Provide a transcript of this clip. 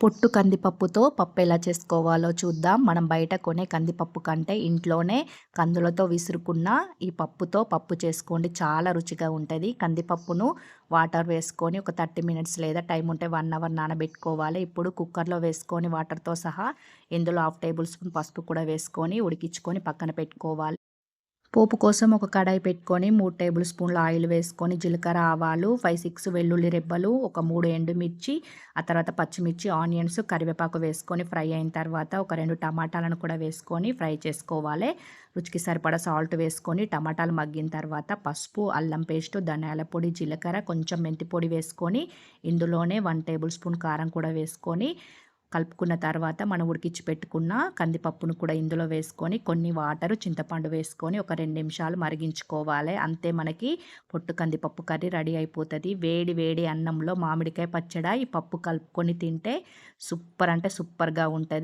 పొట్టు కందిపప్పుతో పప్పు ఎలా చేసుకోవాలో చూద్దాం. మనం బయట కొనే కందిపప్పు కంటే ఇంట్లోనే కందులతో విసురుకున్న ఈ పప్పుతో పప్పు చేసుకోండి. చాలా రుచిగా ఉంటుంది. కందిపప్పును వాటర్ వేసుకొని ఒక థర్టీ మినిట్స్ లేదా టైం ఉంటే వన్ అవర్ నానబెట్టుకోవాలి. ఇప్పుడు కుక్కర్లో వేసుకొని వాటర్తో సహా ఇందులో హాఫ్ టేబుల్ స్పూన్ పసుపు కూడా వేసుకొని ఉడికించుకొని పక్కన పెట్టుకోవాలి. పోపు కోసం ఒక కడాయి పెట్టుకొని మూడు టేబుల్ స్పూన్ల ఆయిల్ వేసుకొని జీలకర్ర ఆవాలు ఫైవ్ సిక్స్ వెల్లుల్లి రెబ్బలు ఒక మూడు ఎండుమిర్చి ఆ తర్వాత పచ్చిమిర్చి ఆనియన్స్ కరివేపాకు వేసుకొని ఫ్రై అయిన తర్వాత ఒక రెండు టమాటాలను కూడా వేసుకొని ఫ్రై చేసుకోవాలి. రుచికి సరిపడా సాల్ట్ వేసుకొని టమాటాలు మగ్గిన తర్వాత పసుపు అల్లం పేస్ట్ ధనియాల పొడి జీలకర్ర కొంచెం మెంతి పొడి వేసుకొని ఇందులోనే వన్ టేబుల్ స్పూన్ కారం కూడా వేసుకొని కలుపుకున్న తర్వాత మనం ఉడికించి పెట్టుకున్న కందిపప్పును కూడా ఇందులో వేసుకొని కొన్ని వాటరు చింతపండు వేసుకొని ఒక రెండు నిమిషాలు మరిగించుకోవాలి. అంతే మనకి పొట్టు కందిపప్పు కర్రీ రెడీ అయిపోతుంది. వేడి వేడి అన్నంలో మామిడికాయ పచ్చడి ఈ పప్పు కలుపుకొని తింటే సూపర్ అంటే సూపర్గా ఉంటుంది.